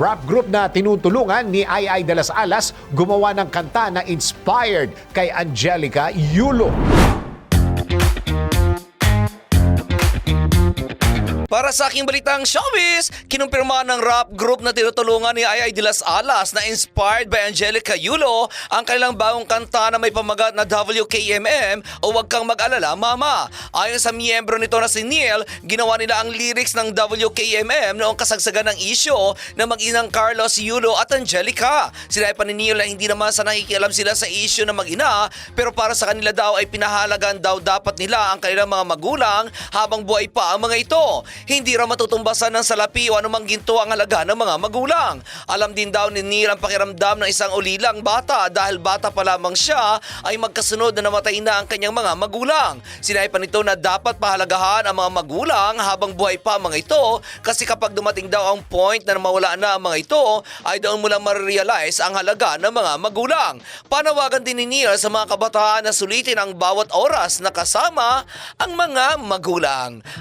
Rap group na tinutulungan ni Ay Ay de las Alas gumawa ng kanta na inspired kay Angelica Yulo. Para sa aking balitang showbiz, kinumpirma ng rap group na tinutulungan ni Ay Ay de las Alas na inspired by Angelica Yulo ang kanilang bagong kanta na may pamagat na WKMM o Huwag Kang Mag-alala Mama. Ayon sa miyembro nito na si Neil, ginawa nila ang lyrics ng WKMM noong kasagsagan ng isyo na mag-inang Carlos Yulo at Angelica. Sinabi pa ni Neil na hindi naman sa nakikialam sila sa isyo na mag-ina pero para sa kanila daw ay pinahalagan daw dapat nila ang kanilang mga magulang habang buhay pa ang mga ito. Hindi raw matutumbasan ng salapi o anumang ginto ang halaga ng mga magulang. Alam din daw ni Neil ang pakiramdam ng isang ulilang bata dahil bata pa lamang siya ay magkasunod na namatay na ang kanyang mga magulang. Sinabi pa nito na dapat pahalagahan ang mga magulang habang buhay pa ang mga ito kasi kapag dumating daw ang point na mawala na ang mga ito ay doon mo lang marirealize ang halaga ng mga magulang. Panawagan din ni Neil sa mga kabataan na sulitin ang bawat oras na kasama ang mga magulang.